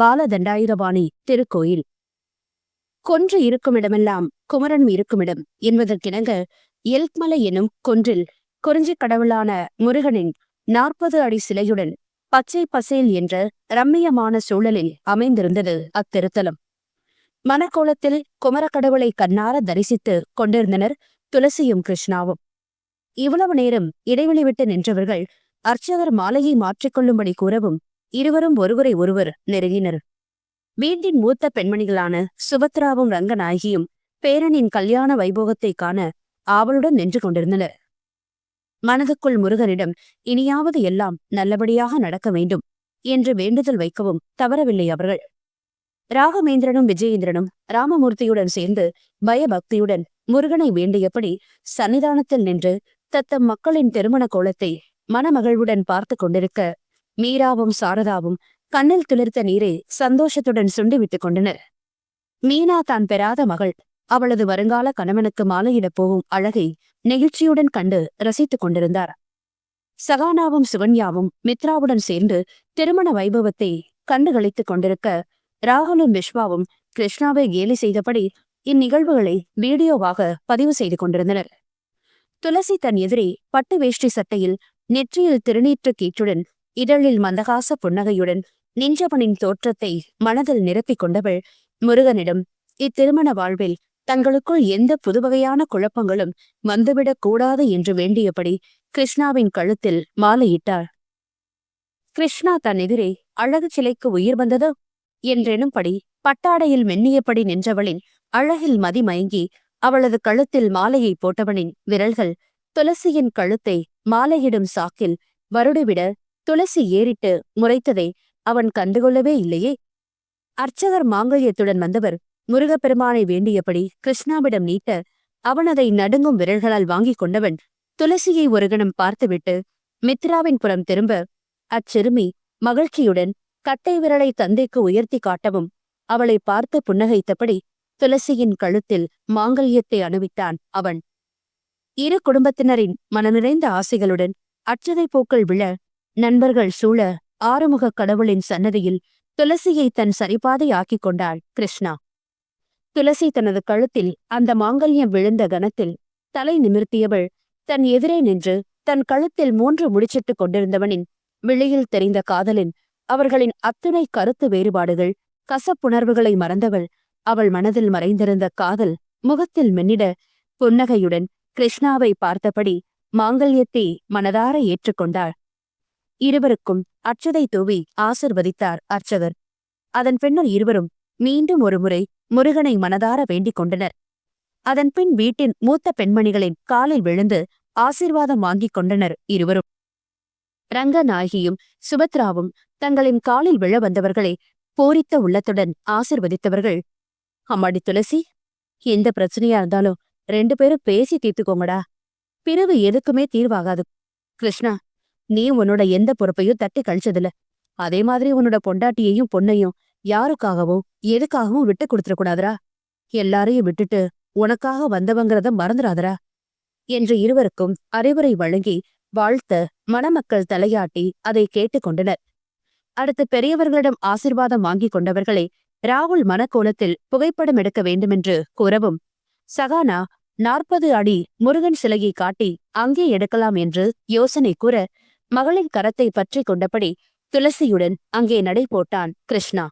பாலதண்டாயுதபாணி திருக்கோயில். கொன்று இருக்குமிடமெல்லாம் குமரன் இருக்குமிடம் என்பதற்கிணங்க எல்க்மலை எனும் கொன்றில் குறிஞ்சி கடவுளான முருகனின் நாற்பது அடி சிலையுடன் பச்சை பசேல் என்ற ரம்மியமான சூழலில் அமைந்திருந்தது அத்திருத்தலம். மனக்கோலத்தில் குமரக்கடவுளை கண்ணார தரிசித்து கொண்டிருந்தனர் துளசியும் கிருஷ்ணாவும். இவ்வளவு நேரம் இடைவெளி விட்டு நின்றவர்கள் அர்ச்சகர் மாலையை மாற்றிக்கொள்ளும்படி கூறவும் இருவரும் ஒருவரை ஒருவர் நெருங்கினர். வீட்டின் மூத்த பெண்மணிகளான சுபத்ராவும் ரங்கநாயகியும் பேரனின் கல்யாண வைபோகத்தை காண ஆவலுடன் நின்று கொண்டிருந்தனர். மனதுக்குள் முருகனிடம் இனியாவது எல்லாம் நல்லபடியாக நடக்க வேண்டும் என்று வேண்டுதல் வைக்கவும் தவறவில்லை அவர்கள். ராகவேந்திரனும் விஜயேந்திரனும் ராமமூர்த்தியுடன் சேர்ந்து பயபக்தியுடன் முருகனை வேண்டியபடி சன்னிதானத்தில் நின்று தத்தம் மக்களின் திருமண கோலத்தை மனமகிழ்வுடன் பார்த்து கொண்டிருக்க மீராவும் சாரதாவும் கண்ணில் துளிர்த்த நீரை சந்தோஷத்துடன் சுண்டிவிட்டுக் கொண்டனர். மீனா தான் பெறாத மகள். அவளது வருங்கால கணவனுக்கு மாலையிடப் போகும் அழகை நெகிழ்ச்சியுடன் கண்டு ரசித்துக் கொண்டிருந்தார். சகானாவும் சுகன்யாவும் மித்ராவுடன் சேர்ந்து திருமண வைபவத்தை கண்டுகளித்துக் கொண்டிருக்க ராகுலும் விஸ்வாவும் கிருஷ்ணாவை கேலி செய்தபடி இந்நிகழ்வுகளை வீடியோவாக பதிவு செய்து கொண்டிருந்தனர். துளசி தன் எதிரே பட்டு வேஷ்டி சட்டையில் நெற்றியில் திருநீற்று கீற்றுடன் இதழில் மந்தகாச புன்னகையுடன் நின்றவனின் தோற்றத்தை மனதில் நிரப்பிக் கொண்டவள் முருகனிடம் இத்திருமண வாழ்வில் தங்களுக்குள் எந்த புதுவகையான குழப்பங்களும் வந்துவிடக் கூடாது என்று வேண்டியபடி கிருஷ்ணாவின் கழுத்தில் மாலையிட்டாள். கிருஷ்ணா தன் எதிரே அழகு சிலைக்கு உயிர் வந்ததோ? என்றெனும்படி பட்டாடையில் மென்னியபடி நின்றவளின் அழகில் மதிமயங்கி அவளது கழுத்தில் மாலையை போட்டவனின் விரல்கள் துளசியின் கழுத்தை மாலையிடும் சாக்கில் வருடிவிட துளசி ஏறிட்டு முறைத்ததை அவன் கண்டுகொள்ளவே இல்லையே. அர்ச்சகர் மாங்கல்யத்துடன் வந்தவர் முருகப்பெருமானை வேண்டியபடி கிருஷ்ணாவிடம் நீட்ட அவன் அதை நடுங்கும் விரல்களால் வாங்கிக் கொண்டவன் துளசியை ஒரு கணம் பார்த்துவிட்டு மித்ராவின் புறம் திரும்ப அச்சிறுமி மகிழ்ச்சியுடன் கட்டை விரலை தந்தைக்கு உயர்த்தி காட்டவும் அவளை பார்த்து புன்னகைத்தபடி துளசியின் கழுத்தில் மாங்கல்யத்தை அணுவித்தான் அவன். இரு குடும்பத்தினரின் மனநிறைந்த ஆசைகளுடன் அச்சதை பூக்கள் விழ நண்பர்கள் சூழ ஆறுமுகக் கடவுளின் சன்னதியில் துளசியை தன் சரிபாதை ஆக்கிக் கொண்டாள் கிருஷ்ணா. துளசி தனது கழுத்தில் அந்த மாங்கல்யம் விழுந்த கணத்தில் தலை நிமிர்த்தியவள் தன் எதிரே நின்று தன் கழுத்தில் மூன்று முடிச்சிட்டுக் கொண்டிருந்தவனின் விழியில் தெரிந்த காதலின் அவர்களின் அத்துணை கருத்து வேறுபாடுகள் கசப்புணர்வுகளை மறந்தவள் அவள் மனதில் மறைந்திருந்த காதல் முகத்தில் மென்னிட புன்னகையுடன் கிருஷ்ணாவை பார்த்தபடி மாங்கல்யத்தை மனதார ஏற்றுக்கொண்டாள். இருவருக்கும் அச்சதை தூவி ஆசிர்வதித்தார் அர்ச்சகர். அதன் பின்னர் இருவரும் மீண்டும் ஒருமுறை முருகனை மனதார வேண்டிக் கொண்டனர். அதன் பின் வீட்டின் மூத்த பெண்மணிகளின் காலில் விழுந்து ஆசீர்வாதம் வாங்கிக் கொண்டனர் இருவரும். ரங்கநாயகியும் சுபத்ராவும் தங்களின் காலில் விழ வந்தவர்களை பூரித்த உள்ளத்துடன் ஆசிர்வதித்தவர்கள் அம்மாடி துளசி எந்த பிரச்சனையா இருந்தாலும் ரெண்டு பேரும் பேசி தீர்த்துக்கோங்கடா. பிறவு எதுக்குமே தீர்வாகாது. கிருஷ்ணா நீ உன்னோட எந்த பொறுப்பையும் தட்டி கழிச்சதில்ல. அதே மாதிரி உன்னோட பொண்டாட்டியையும் பொண்ணையும் யாருக்காகவும் எதுக்காகவும் விட்டு கொடுத்துடக்கூடாதரா எல்லாரையும் விட்டுட்டு உனக்காக வந்தவங்கிறத மறந்துடாதரா என்று இருவருக்கும் அறிவுரை வழங்கி வாழ்த்த மணமக்கள் தலையாட்டி அதை கேட்டுக்கொண்டனர் அடுத்து பெரியவர்களிடம் ஆசிர்வாதம் வாங்கிக் கொண்டவர்களை ராகுல் மனக்கோலத்தில் புகைப்படம் எடுக்க வேண்டுமென்று கூறவும் சகானா நாற்பது அடி முருகன் சிலையை காட்டி அங்கே எடுக்கலாம் என்று யோசனை கூற மகளின் கரத்தை பற்றி கொண்டபடி துளசியுடன் அங்கே நடை போட்டான் கிருஷ்ணா.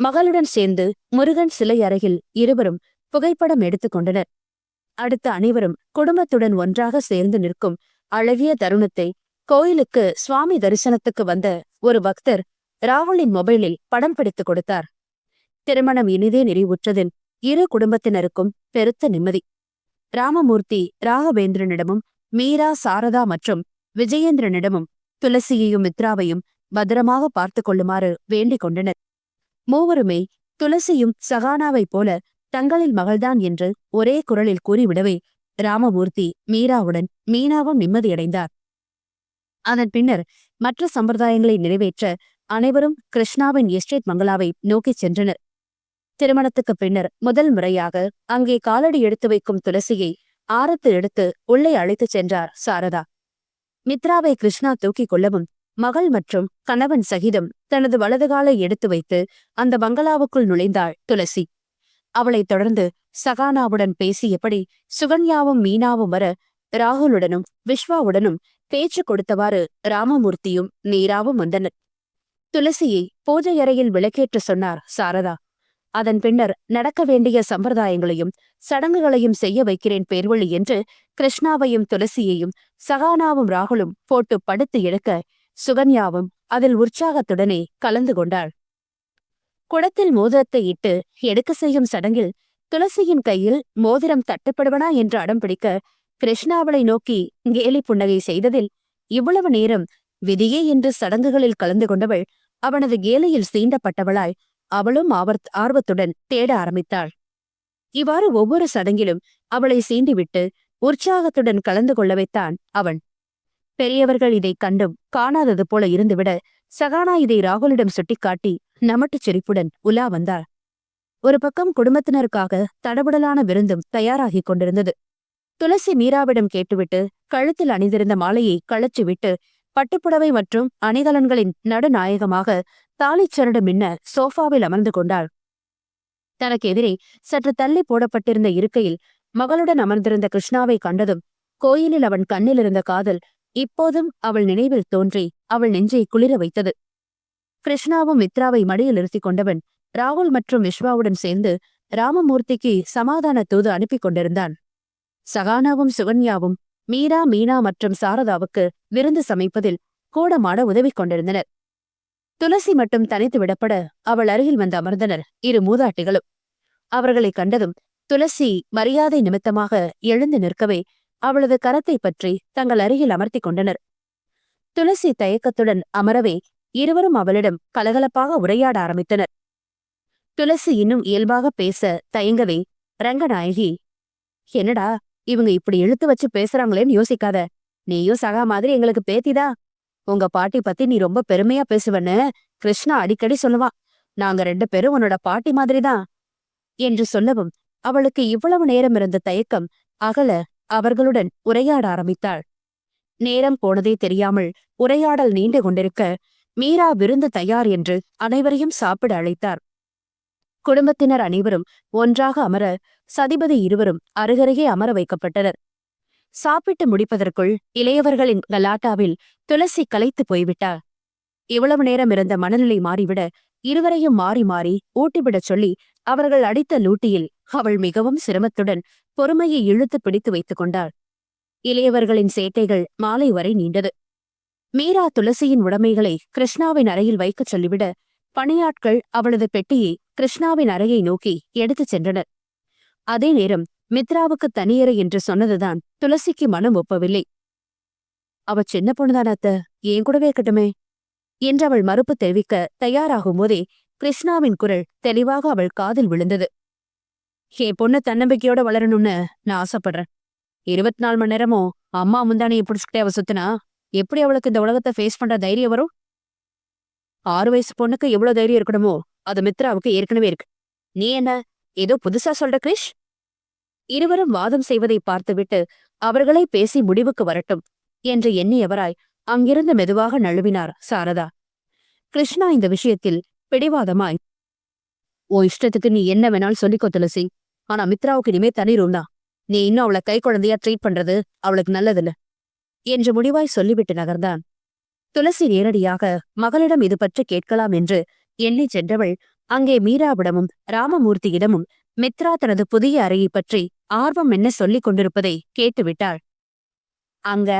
மகளுடன் சேர்ந்து முருகன் சிலை அருகில் இருவரும் புகைப்படம் எடுத்துக் கொண்டனர். அடுத்த அனைவரும் குடும்பத்துடன் ஒன்றாக சேர்ந்து நிற்கும் அழகிய தருணத்தை கோயிலுக்கு சுவாமி தரிசனத்துக்கு வந்த ஒரு பக்தர் ராகுலின் மொபைலில் படம் பிடித்துக் கொடுத்தார். திருமணம் இனிதே நிறைவுற்றதில் இரு குடும்பத்தினருக்கும் பெருத்த நிம்மதி. ராமமூர்த்தி ராகவேந்திரனிடமும் மீரா சாரதா மற்றும் விஜயேந்திரனிடமும் துளசியையும் மித்ராவையும் பத்திரமாக பார்த்துக் கொள்ளுமாறு வேண்டிக் கொண்டனர். மூவருமே துளசியும் சகானாவைப் போல தங்களின் மகள்தான் என்று ஒரே குரலில் கூறிவிடவே ராமமூர்த்தி மீராவுடன் மீனாவும் நிம்மதியடைந்தார். அதன் பின்னர் மற்ற சம்பிரதாயங்களை நிறைவேற்ற அனைவரும் கிருஷ்ணாவின் எஸ்டேட் மங்களாவை நோக்கிச் சென்றனர். திருமணத்துக்குப் பின்னர் முதல் முறையாக அங்கே காலடி எடுத்து வைக்கும் துளசியை ஆரத்து எடுத்து உள்ளே அழைத்துச் சென்றார் சாரதா. மித்ராவை கிருஷ்ணா தூக்கிக் கொள்ளவும் மகள் மற்றும் கணவன் சகிதம் தனது வலது காலை எடுத்து வைத்து அந்த பங்களாவுக்குள் நுழைந்தாள் துளசி. அவளைத் தொடர்ந்து சகானாவுடன் பேசியபடி சுகன்யாவும் மீனாவும் வர ராகுலுடனும் விஸ்வாவுடனும் பேச்சு கொடுத்தவாறு ராமமூர்த்தியும் நீராவும் வந்தனர். துளசியை பூஜை அறையில் விளக்கேற்ற சொன்னார் சாரதா. அதன் பின்னர் நடக்க வேண்டிய சம்பிரதாயங்களையும் சடங்குகளையும் செய்ய வைக்கிறேன் பேர்வழி என்று கிருஷ்ணாவையும் துளசியையும் சகானாவும் ராகுலும் போட்டு படுத்து எடுக்க சுகன்யாவும் அதில் உற்சாகத்துடனே கலந்து கொண்டாள். குடத்தில் மோதிரத்தை இட்டு எடுக்க செய்யும் சடங்கில் துளசியின் கையில் மோதிரம் தட்டுப்படுவனா என்று அடம் பிடிக்க கிருஷ்ணாவளை நோக்கி கேலி புன்னகை செய்ததில் இவ்வளவு நேரம் விதியே என்று சடங்குகளில் கலந்து கொண்டவள் அவனது கேலியில் சீண்டப்பட்டவளாய் அவளும் ஆர்வத்துடன் தேட ஆரம்பித்தாள். இவ்வாறு ஒவ்வொரு சடங்கிலும் அவளை சீண்டிவிட்டு உற்சாகத்துடன் கலந்து கொள்ளவைத்தான் அவன். பெரியவர்கள் இதை கண்டும் காணாதது போல இருந்துவிட சகானா இதை ராகுலிடம் சுட்டிக்காட்டி நமட்டுச் சிரிப்புடன் உலா வந்தாள். ஒரு பக்கம் குடும்பத்தினருக்காக தடபுடலான விருந்தும் தயாராகிக் கொண்டிருந்தது. துளசி மீராவிடம் கேட்டுவிட்டு கழுத்தில் அணிந்திருந்த மாலையை கழற்றிவிட்டு பட்டுப்புடவை மற்றும் அணிகலன்களின் நடுநாயகமாக தாலிச்சரடு மின்ன சோஃபாவில் அமர்ந்து கொண்டாள். தனக்கு எதிரே சற்று தள்ளி போடப்பட்டிருந்த இருக்கையில் மகளுடன் அமர்ந்திருந்த கிருஷ்ணாவை கண்டதும் கோயிலில் அவன் கண்ணில் இருந்த காதல் இப்போதும் அவள் நினைவில் தோன்றி அவள் நெஞ்சை குளிர வைத்தது. கிருஷ்ணாவும் மித்ராவை மடியில் இருத்திக் கொண்டவன் ராகுல் மற்றும் விஸ்வாவுடன் சேர்ந்து ராமமூர்த்திக்கு சமாதான தூது அனுப்பிக் கொண்டிருந்தான். சகானாவும் சுகன்யாவும் மீரா மீனா மற்றும் சாரதாவுக்கு விருந்து சமைப்பதில் கூடமாட உதவி கொண்டிருந்தனர். துளசி மட்டும் தனித்து விடப்பட அவள் அருகில் வந்து அமர்ந்தனர் இரு மூதாட்டிகளும். அவர்களைக் கண்டதும் துளசி மரியாதை நிமித்தமாக எழுந்து நிற்கவே அவளது கரத்தை பற்றி தங்கள் அருகில் அமர்த்திக் கொண்டனர். துளசி தயக்கத்துடன் அமரவே இருவரும் அவளிடம் கலகலப்பாக உரையாட ஆரம்பித்தனர். துளசி இன்னும் இயல்பாக பேச தயங்கவே ரங்கநாயகி என்னடா இவங்க இப்படி இழுத்து வச்சு பேசுறாங்களேன்னு யோசிக்காத. நீயும் சகா மாதிரி எங்களுக்கு பேத்திதா உங்க பாட்டி பத்தி நீ ரொம்ப பெருமையா பேசுவன்னு கிருஷ்ணா அடிக்கடி சொல்லுவான் நாங்க ரெண்டு பேரும் உன்னோட பாட்டி மாதிரிதான். என்று சொல்லவும் அவளுக்கு இவ்வளவு நேரம் இருந்த தயக்கம் அகல அவர்களுடன் உரையாட ஆரம்பித்தாள். நேரம் போனதே தெரியாமல் உரையாடல் நீண்டு கொண்டிருக்க மீரா விருந்து தயார் என்று அனைவரையும் சாப்பிட அழைத்தார். குடும்பத்தினர் அனைவரும் ஒன்றாக அமர சதிபதி இருவரும் அருகருகே அமர வைக்கப்பட்டனர். சாப்பிட்டு முடிப்பதற்குள் இளையவர்களின் கலாட்டாவில் துளசி கலைத்து போய்விட்டாள் இவ்வளவு நேரம் இருந்த மனநிலை மாறிவிட இருவரையும் மாறி மாறி ஊட்டிவிடச் சொல்லி அவர்கள் அடித்த லூட்டியில் அவள் மிகவும் சிரமத்துடன் பொறுமையை இழுத்து பிடித்து வைத்துக் கொண்டாள். இளையவர்களின் சேட்டைகள் மாலை வரை நீண்டது. மீரா துளசியின் உடைமைகளை கிருஷ்ணாவின் அறையில் வைக்கச் சொல்லிவிட பணியாட்கள் அவளது பெட்டியை கிருஷ்ணாவின் அறையை நோக்கி எடுத்துச் சென்றனர். அதே நேரம் மித்ராவுக்கு தனியறை என்று சொன்னதுதான் துளசிக்கு மனம் ஒப்பவில்லை. அவ சின்ன பொண்ணுதான் அத்த ஏன் கூடவே இருக்கட்டுமே? என்று அவள் மறுப்பு தெரிவிக்க தயாராகும் போதே கிருஷ்ணாவின் குரல் தெளிவாக அவள் காதில் விழுந்தது. என் பொண்ணு தன்னம்பிக்கையோட வளரணும்னு நான் ஆசைப்படுறேன். இருபத்தி நாலு மணி நேரமும் அம்மா முந்தானையை பிடிச்சிக்கிட்டே அவ சுத்தினா எப்படி அவளுக்கு இந்த உலகத்தை ஃபேஸ் பண்ற தைரியம் வரும்? ஆறு வயசு பொண்ணுக்கு எவ்வளவு தைரியம் இருக்கணுமோ அது மித்ராவுக்கு ஏற்கனவே இருக்கு. நீ என்ன ஏதோ புதுசா சொல்ற கிரிஷ்? இருவரும் வாதம் செய்வதை பார்த்துவிட்டு அவர்களே பேசி முடிவுக்கு வரட்டும் என்று எண்ணியவராய் அங்கிருந்து மெதுவாக நழுவினார் சாரதா. கிருஷ்ணா இந்த விஷயத்தில் பிடிவாதமாய் ஓ இஷ்டத்துக்கு நீ என்ன வேணாலும் சொல்லிக்கோ துளசி. ஆனா மித்ராவுக்கு இனிமே தனி ரூம் தான். நீ இன்னும் அவளை கை குழந்தையா ட்ரீட் பண்றது அவளுக்கு நல்லதில்ல என்று முடிவாய் சொல்லிவிட்டு நகர்ந்தான். துளசி நேரடியாக மகளிடம் இது பற்றி கேட்கலாம் என்று எண்ணிச் சென்றவள் அங்கே மீராவிடமும் ராமமூர்த்தியிடமும் மித்ரா தனது புதிய அறையை பற்றி ஆர்வம் என்ன சொல்லிக் கொண்டிருப்பதை கேட்டுவிட்டாள். அங்க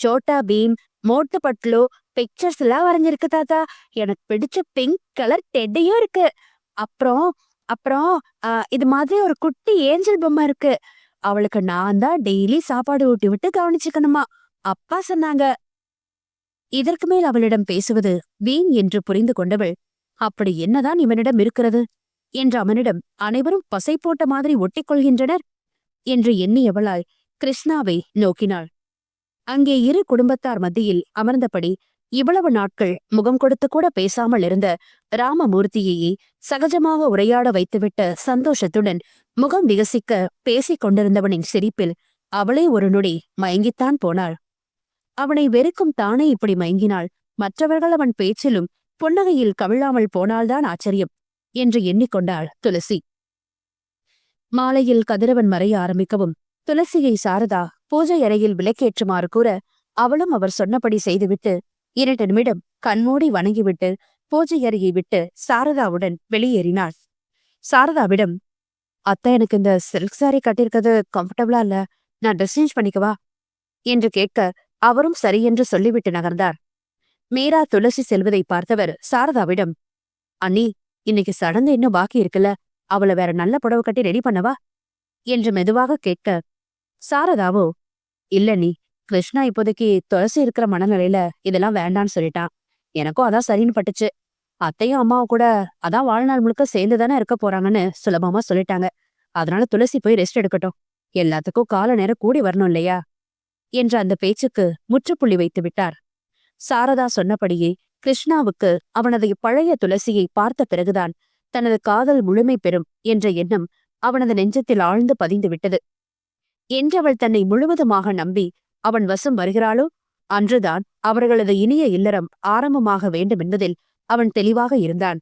சோட்டா பீம் மோட்டு பட்லு பிக்சர்ஸ் எல்லாம் வரைஞ்சிருக்கு தாத்தா. எனக்கு பிடிச்ச பிங்க் கலர் டெட்டையும் இருக்கு. அப்புறம் அப்புறம் இது மாதிரி ஒரு குட்டி ஏஞ்சல் பொம்மை இருக்கு. அவளுக்கு நான் தான் டெய்லி சாப்பாடு ஊட்டி விட்டு கவனிச்சுக்கணுமா? அப்பா சொன்னாங்க. இதற்கு மேல் அவளிடம் பேசுவது வீண் என்று புரிந்து கொண்டவள் அப்படி என்னதான் இவனிடம் இருக்கிறது? என்று அவனிடம் அனைவரும் பசை போட்ட மாதிரி ஒட்டிக்கொள்கின்றனர் என்று எண்ணியவளாய் கிருஷ்ணாவை நோக்கினாள். அங்கே இரு குடும்பத்தார் மத்தியில் அமர்ந்தபடி இவ்வளவு நாட்கள் முகம் கொடுத்து கூட பேசாமல் இருந்த ராமமூர்த்தியையே சகஜமாக உரையாட வைத்துவிட்ட சந்தோஷத்துடன் முகம் விகசிக்க பேசிக் கொண்டிருந்தவனின் சிரிப்பில் அவளே ஒரு நொடி மயங்கித்தான் போனாள். அவனை வெறுக்கும் தானே இப்படி மயங்கினாள். மற்றவர்கள் அவன் பேச்சிலும் புன்னகையில் கவிழாமல் போனால்தான் ஆச்சரியம் என்று எண்ணிக்கொண்டாள் துளசி. மாலையில் கதிரவன் மறைய ஆரம்பிக்கவும் துளசியை சாரதா பூஜை அறையில் விளக்கேற்றுமாறு கூற அவளும் அவர் சொன்னபடி செய்துவிட்டு இரண்டு நிமிடம் கண்மூடி வணங்கிவிட்டு பூஜை அறையை விட்டு சாரதாவுடன் வெளியேறினாள். சாரதாவிடம் அத்தை எனக்கு இந்த சில்க் சாரி கட்டியிருக்கிறது கம்ஃபர்டபுளா இல்ல? நான் ட்ரெஸ் சேஞ்ச் பண்ணிக்கவா என்று கேட்க அவரும் சரியென்று சொல்லிவிட்டு நகர்ந்தார். மீரா துளசி செல்வதை பார்த்தவர் சாரதாவிடம் அண்ணி இன்னைக்கு சடங்கு இன்னும் பாக்கி இருக்குல்ல? அவளை வேற நல்ல புடவை கட்டி ரெடி பண்ணவா? என்று மெதுவாக கேட்க சாரதாவோ இல்ல நீ கிருஷ்ணா இப்போதைக்கு துளசி இருக்கிற மனநிலையில இதெல்லாம் வேண்டான்னு சொல்லிட்டான். எனக்கும் அதான் சரின்னு பட்டுச்சு. அத்தையும் அம்மாவும் கூட அதான் வாழ்நாள் முழுக்க சேர்ந்து தானே இருக்க போறாங்கன்னு சுலபமா சொல்லிட்டாங்க. அதனால துளசி போய் ரெஸ்ட் எடுக்கட்டும். எல்லாத்துக்கும் கால நேரம் கூடி வரணும் இல்லையா? என்ற அந்த பேச்சுக்கு முற்றுப்புள்ளி வைத்து விட்டார். சாரதா சொன்னபடியே கிருஷ்ணாவுக்கு அவனது பழைய துளசியை பார்த்த பிறகுதான் தனது காதல் முழுமை பெறும் என்ற எண்ணம் அவனது நெஞ்சத்தில் ஆழ்ந்து பதிந்து விட்டது என்றவள் தன்னை முழுவதுமாக நம்பி அவன் வசம் வருகிறாளோ? அன்றுதான் அவர்களது இனிய இல்லறம் ஆரம்பமாக வேண்டும் என்பதில் அவன் தெளிவாக இருந்தான்.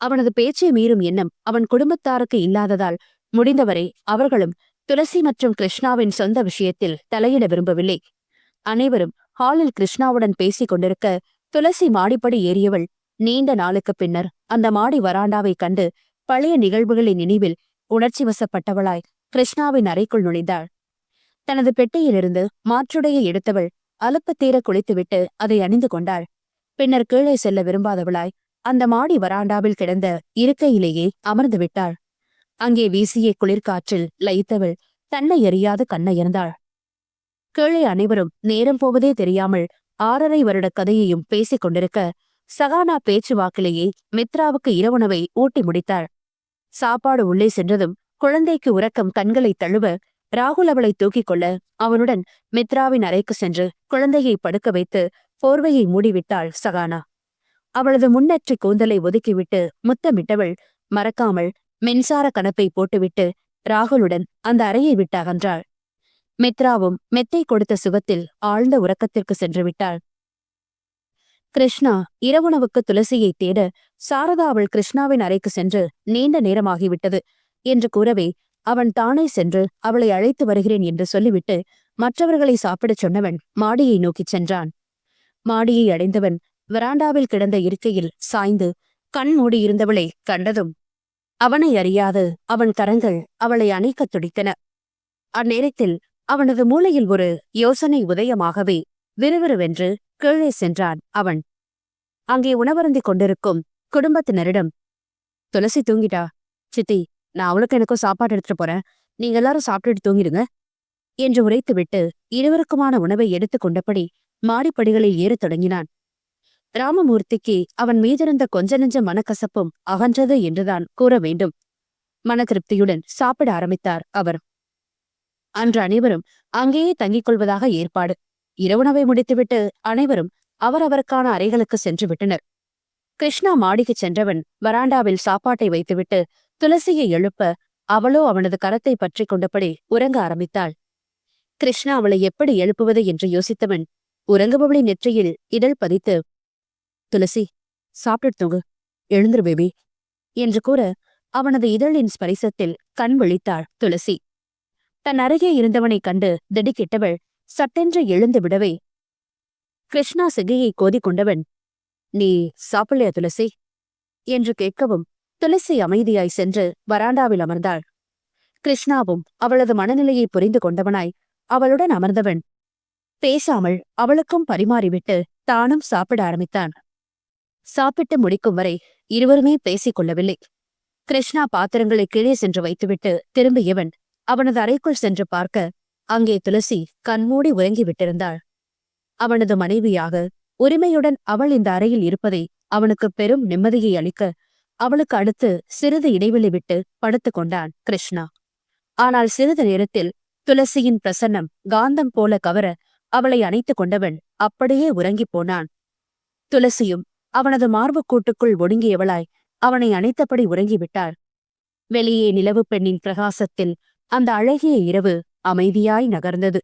அவனது பேச்சை மீறும் எண்ணம் அவன் குடும்பத்தாருக்கு இல்லாததால் முடிந்தவரை அவர்களும் துளசி மற்றும் கிருஷ்ணாவின் சொந்த விஷயத்தில் தலையிட விரும்பவில்லை. அனைவரும் ஹாலில் கிருஷ்ணாவுடன் பேசிக் கொண்டிருக்க துளசி மாடிப்படி ஏறியவள் நீண்ட நாளுக்கு பின்னர் அந்த மாடி வராண்டாவை கண்டு பழைய நிகழ்வுகளின் நினைவில் உணர்ச்சி வசப்பட்டவளாய் கிருஷ்ணாவின் அறைக்குள் நுழைந்தாள். தனது பெட்டியிலிருந்து மாற்றுடையை எடுத்தவள் அலுப்பு தீர குளித்துவிட்டு அதை அணிந்து கொண்டாள். பின்னர் கீழே செல்ல விரும்பாதவளாய் அந்த மாடி வராண்டாவில் கிடந்த இருக்கையிலேயே அமர்ந்து விட்டாள். அங்கே வீசிய குளிர்காற்றில் லயித்தவள் தன்னை எறியாது கண்ணயர்ந்தாள் கீழே அனைவரும் நேரம் போவதே தெரியாமல் ஆறரை வருட கதையையும் பேசிக் கொண்டிருக்க சகானா பேச்சுவாக்கிலேயே மித்ராவுக்கு இரவுணவை ஊட்டி முடித்தாள். சாப்பாடு உள்ளே சென்றதும் குழந்தைக்கு உறக்கம் கண்களை தழுவ ராகுல் அவளை தூக்கிக் கொள்ள அவனுடன் மித்ராவின் அறைக்கு சென்று குழந்தையை படுக்க வைத்து போர்வையை மூடிவிட்டாள் சகானா. அவளது முன்னற்றி கூந்தலை ஒதுக்கிவிட்டு முத்தமிட்டவள் மறக்காமல் மின்சார கணப்பை போட்டுவிட்டு ராகுலுடன் அந்த அறையை விட்டு அகன்றாள். மித்ராவும் மெத்தை கொடுத்த சுகத்தில் ஆழ்ந்த உறக்கத்திற்கு சென்று விட்டாள். கிருஷ்ணா இரவுணவுக்கு துளசியை தேட சாரதா அவள் கிருஷ்ணாவின் அறைக்கு சென்று நீண்ட நேரமாகிவிட்டது என்று கூறவே அவன் தானே சென்று அவளை அழைத்து வருகிறேன் என்று சொல்லிவிட்டு மற்றவர்களை சாப்பிடச் சொன்னவன் மாடியை நோக்கிச் சென்றான். மாடியை அடைந்தவன் வராண்டாவில் கிடந்த இருக்கையில் சாய்ந்து கண் மூடியிருந்தவளை கண்டதும் அவனை அறியாது அவன் கரங்கள் அவளை அணைக்கத் துடித்தன. அந்நேரத்தில் அவனது மூளையில் ஒரு யோசனை உதயமாகவே விறுவிறுவென்று கீழே சென்றான் அவன். அங்கே உணவருந்திக் கொண்டிருக்கும் குடும்பத்தினரிடம் துளசி தூங்கிட்டா? சித்தி நான் அவளுக்கு எனக்கும் சாப்பாடு எடுத்துட்டு போறேன். நீங்க எல்லாரும் சாப்பிட்டுட்டு தூங்கிடுங்க என்று உரைத்துவிட்டு இருவருக்குமான உணவை எடுத்துக் கொண்டபடி மாடிப்படிகளில் ஏறத் தொடங்கினான். ராமமூர்த்திக்கு அவன் மீதிருந்த கொஞ்ச நெஞ்ச மனக்கசப்பும் அகன்றது என்றுதான் கூற வேண்டும். மன திருப்தியுடன் சாப்பிட ஆரம்பித்தார் அவர். அன்று அனைவரும் அங்கேயே தங்கிக் கொள்வதாக ஏற்பாடு. இரவுணவை முடித்துவிட்டு அனைவரும் அவரவருக்கான அறைகளுக்கு சென்று விட்டனர். கிருஷ்ணா மாடிக்குச் சென்றவன் வராண்டாவில் சாப்பாட்டை வைத்துவிட்டு துளசியை எழுப்ப அவளோ அவனது கரத்தை பற்றிக் கொண்டபடி உறங்க ஆரம்பித்தாள். கிருஷ்ணா அவளை எப்படி எழுப்புவது என்று யோசித்தவன் உறங்குபவளின் நெற்றியில் இதழ் பதித்து துளசி சாப்பிட்டு தூங்கு. எழுந்துரு பேபி. என்று கூற அவனது இதழின் ஸ்பரிசத்தில் கண் விழித்தாள் துளசி. தன் அருகே இருந்தவனைக் கண்டு திடுக்கிட்டவள் சட்டென்று எழுந்து விடவே. கிருஷ்ணா சிகையை கோதிக் கொண்டவன் நீ சாப்பிடலையா துளசி என்று கேட்கவும் துளசி அமைதியாய் சென்று வராண்டாவில் அமர்ந்தாள். கிருஷ்ணாவும் அவளது மனநிலையை புரிந்து கொண்டவனாய் அவளுடன் அமர்ந்தவன். பேசாமல் அவளுக்கும் பரிமாறிவிட்டு தானும் சாப்பிட ஆரம்பித்தான். சாப்பிட்டு முடிக்கும் வரை இருவருமே பேசிக் கொள்ளவில்லை. கிருஷ்ணா பாத்திரங்களை கீழே சென்று வைத்துவிட்டு திரும்பியவன் அவனது அறைக்குள் சென்று பார்க்க அங்கே துளசி கண்மூடி உறங்கி விட்டிருந்தாள். அவனது மனைவியாக உரிமையுடன் அவள் இந்த அறையில் இருப்பதை அவனுக்கு பெரும் நிம்மதியை அளிக்க அவளுக்கு அடுத்து சிறிது இடைவெளி விட்டு படுத்துக் கொண்டான் கிருஷ்ணா. ஆனால் சிறிது நேரத்தில் துளசியின் பிரசன்னம் காந்தம் போல கவர அவளை அணைத்துக் கொண்டவன் அப்படியே உறங்கிப் போனான். துளசியும் அவனது மார்புக்கூட்டுக்குள் ஒடுங்கியவளாய் அவனை அணைத்தபடி உறங்கிவிட்டார் வெளியே நிலவு பெண்ணின் பிரகாசத்தில் அந்த அழகிய இரவு அமைதியாய் நகர்ந்தது.